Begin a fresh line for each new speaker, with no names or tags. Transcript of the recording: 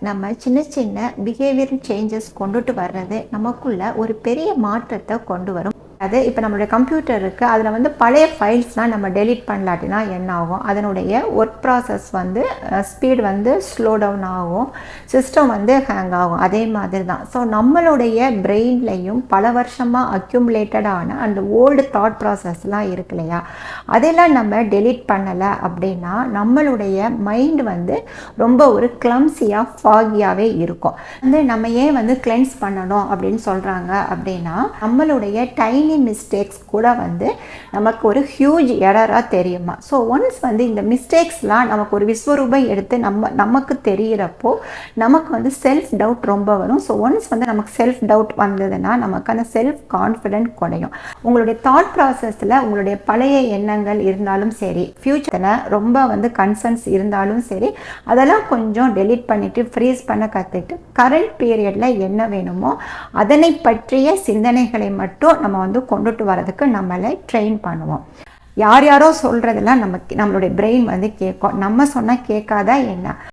நம்ம சின்ன சின்ன பிஹேவியர் சேஞ்சஸ் கொண்டுட்டு வர்றது நமக்குள்ள ஒரு பெரிய மாற்றத்தை கொண்டு வரும். அது இப்போ நம்மளுடைய கம்ப்யூட்டர் இருக்குது அதில் வந்து பழைய ஃபைல்ஸ்லாம் நம்ம டெலீட் பண்ணலாட்டினா என்ன ஆகும்? அதனுடைய ஒர்க் ப்ராசஸ் வந்து ஸ்பீட் வந்து ஸ்லோ டவுன் ஆகும். சிஸ்டம் வந்து ஹேங் ஆகும். அதே மாதிரி தான் ஸோ நம்மளுடைய பிரெயின்லையும் பல வருஷமாக அக்யூமுலேட்டடான அந்த ஓல்டு தாட் ப்ராசஸ்லாம் இருக்கு இல்லையா? அதெல்லாம் நம்ம டெலீட் பண்ணலை அப்படின்னா நம்மளுடைய மைண்ட் வந்து ரொம்ப ஒரு கிளம்சியாக ஃபாகியாகவே இருக்கும். வந்து நம்ம ஏன் வந்து கிளென்ஸ் பண்ணணும் அப்படின்னு சொல்கிறாங்க அப்படின்னா நம்மளுடைய டைனி மிஸ்டேக்ஸ் கூட வந்து நமக்கு ஒரு ஹியூஜ் எரராக தெரியுமா? ஸோ ஒன்ஸ் வந்து இந்த மிஸ்டேக்ஸ்லாம் நமக்கு ஒரு விஸ்வரூபம் எடுத்து நம்ம நமக்கு தெரிகிறப்போ நமக்கு வந்து செல்ஃப் டவுட் ரொம்ப வரும். ஸோ ஒன்ஸ் வந்து நமக்கு செல்ஃப் டவுட் வந்ததுன்னா நமக்கு அந்த செல்ஃப் கான்ஃபிடென்ட் குறையும். உங்களுடைய தாட் ப்ராசஸில் உங்களுடைய பழைய எண்ணங்கள் இருந்தாலும் சரி ஃப்யூச்சரில் ரொம்ப வந்து கன்சர்ன்ஸ் இருந்தாலும் சரி அதெல்லாம் கொஞ்சம் டெலீட் பண்ணிவிட்டு ஃப்ரீஸ் பண்ண கற்றுக்கிட்டு கரண்ட் பீரியடில் என்ன வேணுமோ அதனை பற்றிய சிந்தனைகளை மட்டும் நம்ம வந்து வந்து கொண்டுட்டு வரதுக்கு நம்மளை ட்ரெயின் பண்ணுவோம். யார் யாரோ சொல்கிறதெல்லாம் நமக்கு நம்மளுடைய பிரெயின் வந்து கேட்கும். நம்ம சொன்னால் கேட்காதா என்ன?